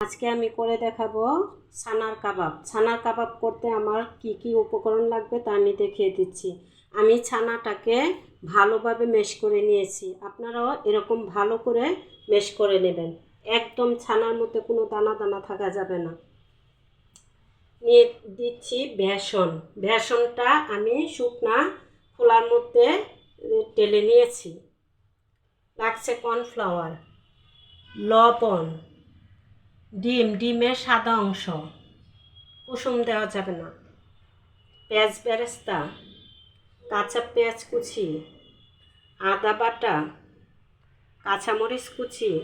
আজকে আমি করে দেখাবো ছানার কাবাব। ছানার কাবাব করতে আমার কি কি উপকরণ লাগবে তা আমি দেখিয়ে দিচ্ছি। আমি ছানাটাকে ভালোভাবে মেশ করে নিয়েছি। আপনারাও এরকম ভালো করে মেশ করে নেবেন। একদম ছানার মধ্যে কোনো দানা দানা থাকা যাবে না। নিয়ে দিচ্ছি বেসন। বেসনটা আমি শুকনা খোলার মধ্যে টেলে নিয়েছি। লাগছে কর্নফ্লাওয়ার। লবণ। ডিম, ডিমের সাদা অংশ। কুসুম দেওয়া যাবে না। পেঁয়াজ বেরেস্তা, কাঁচা পেঁয়াজ কুচি, আদা বাটা, কাঁচামরিচ কুচি।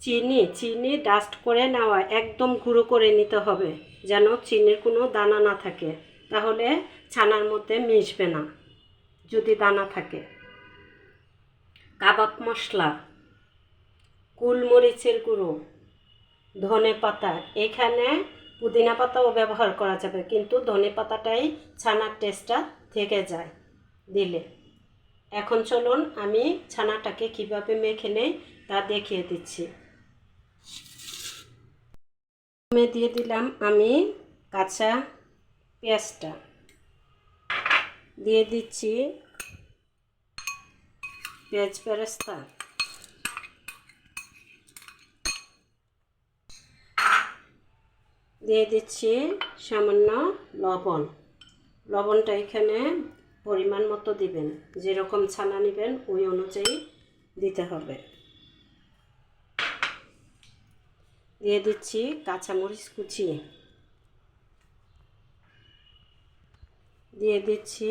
চিনি চিনি ডাস্ট করে নেওয়া, একদম গুঁড়ো করে নিতে হবে যেন চিনির কোনো দানা না থাকে। তাহলে ছানার মধ্যে মিশবে না, যদি দানা থাকে। কাবাব মশলা। গোলমরিচের গুঁড়ো, ধনে পাতা। এখানে পুদিনা পাতাও ব্যবহার করা যাবে, কিন্তু ধনে পাতাটাই ছানার টেস্টটা থেকে যায় দিলে। এখন চলুন আমি ছানাটাকে কীভাবে মেখে নেই তা দেখিয়ে দিচ্ছি। প্রথমে দিয়ে দিলাম আমি কাঁচা পেঁয়াজটা। দিয়ে দিচ্ছি পেঁয়াজ বেরেস্তা। দিয়ে দিচ্ছি সামান্য লবণ। লবণটা এখানে পরিমাণ মতো দিবেন। যেরকম ছানা নেবেন, ওই অনুযায়ী দিতে হবে। দিয়ে দিচ্ছি কাঁচামরিচ কুচি। দিয়ে দিচ্ছি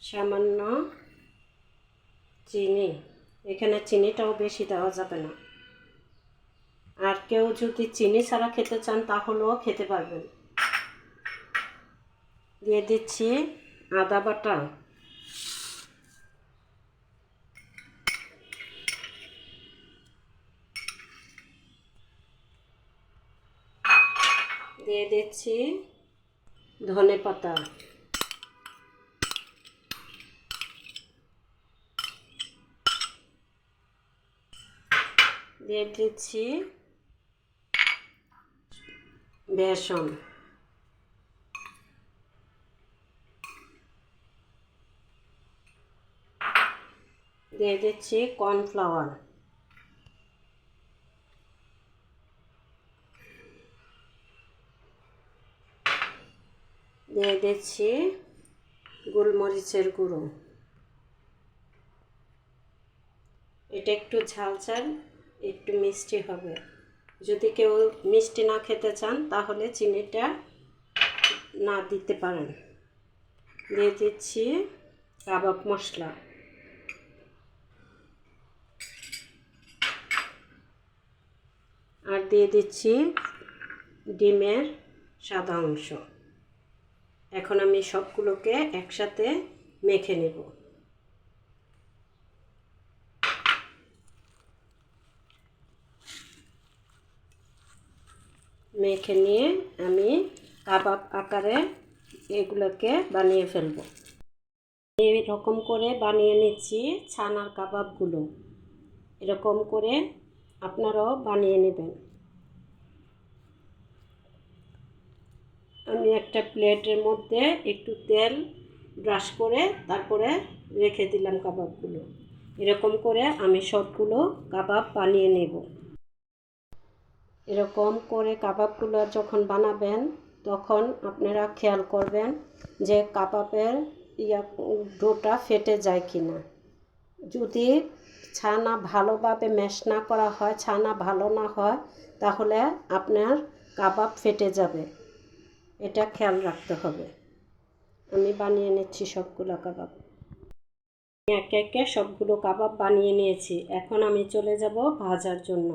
সামান্য চিনি। এখানে চিনিটাও বেশি দেওয়া যাবে না। আর কেউ যদি চিনি ছাড়া খেতে চান, তাহলেও খেতে পারবেন। দিয়ে দিচ্ছি আদা বাটা। দিয়ে দিচ্ছি ধনে পাতা। দিয়ে দিচ্ছি বেসন। দিয়ে দিচ্ছি কর্নফ্লাওয়ার। দিয়ে দিচ্ছি গোলমরিচের গুঁড়ো। এটা একটু ঝাল ঝাল একটু মিষ্টি হবে। যদি কেউ মিষ্টি না খেতে চান, তাহলে চিনিটা না দিতে পারেন। দিয়ে দিচ্ছি কাবাব মশলা। আর দিয়ে দিচ্ছি ডিমের সাদা অংশ। এখন আমি সবগুলোকে একসাথে মেখে নেব। মেখে নিয়ে আমি কাবাব আকারে এগুলোকে বানিয়ে ফেলব। এরকম করে বানিয়ে নিচ্ছি ছানার কাবাবগুলো। এরকম করে আপনারাও বানিয়ে নেবেন। আমি একটা প্লেটের মধ্যে একটু তেল ব্রাশ করে তারপরে রেখে দিলাম কাবাবগুলো। এরকম করে আমি সবগুলো কাবাব বানিয়ে নেব। এরকম করে কাবাবগুলো যখন বানাবেন, তখন আপনারা খেয়াল করবেন যে কাবাবের ইয়া, ডোটা ফেটে যায় কি না যদি ছানা ভালোভাবে ম্যাশ না করা হয়, ছানা ভালো না হয়, তাহলে আপনার কাবাব ফেটে যাবে। এটা খেয়াল রাখতে হবে। আমি বানিয়ে নিচ্ছি সবগুলো কাবাব। একে একে সবগুলো কাবাব বানিয়ে নিয়েছি। এখন আমি চলে যাব ভাজার জন্য।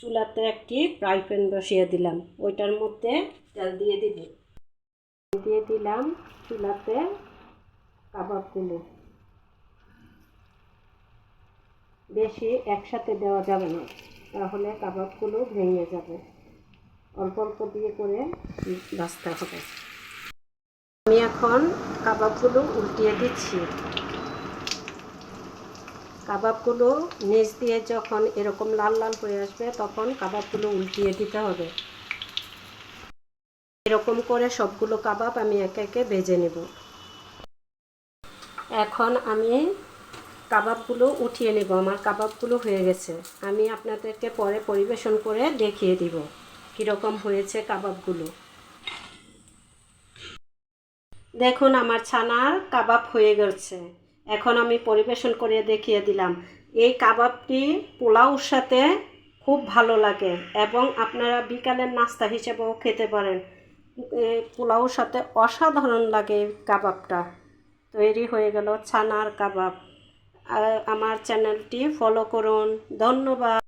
চুলাতে একটি ফ্রাই প্যান বসিয়ে দিলাম। ওইটার মধ্যে তেল দিয়ে দিব। দিয়ে দিলাম চুলাতে কাবাবগুলো বেশি একসাথে দেওয়া যাবে না, তাহলে কাবাবগুলো ভেঙে যাবে। অল্প অল্প দিয়ে করে ভাজতে হবে। আমি এখন কাবাবগুলো উল্টিয়ে দিচ্ছি। কাবাবগুলো নিচ দিয়ে যখন এরকম লাল লাল হয়ে আসবে, তখন কাবাবগুলো উল্টিয়ে দিতে হবে। এরকম করে সবগুলো কাবাব আমি একে একে ভেজে নেব। এখন আমি কাবাবগুলো উঠিয়ে নেব। আমার কাবাবগুলো হয়ে গেছে। আমি আপনাদেরকে পরে পরিবেশন করে দেখিয়ে দিব কীরকম হয়েছে কাবাবগুলো। দেখুন, আমার ছানার কাবাব হয়ে গেছে। এখন আমি পরিবেশন করে দেখিয়ে দিলাম। এই কাবাবটি পোলাওর সাথে খুব ভালো লাগে এবং আপনারা বিকালের নাস্তা হিসেবেও খেতে পারেন। পোলাওর সাথে অসাধারণ লাগে কাবাবটা। তৈরি হয়ে গেল ছানার কাবাব। আমার চ্যানেলটি ফলো করুন। ধন্যবাদ।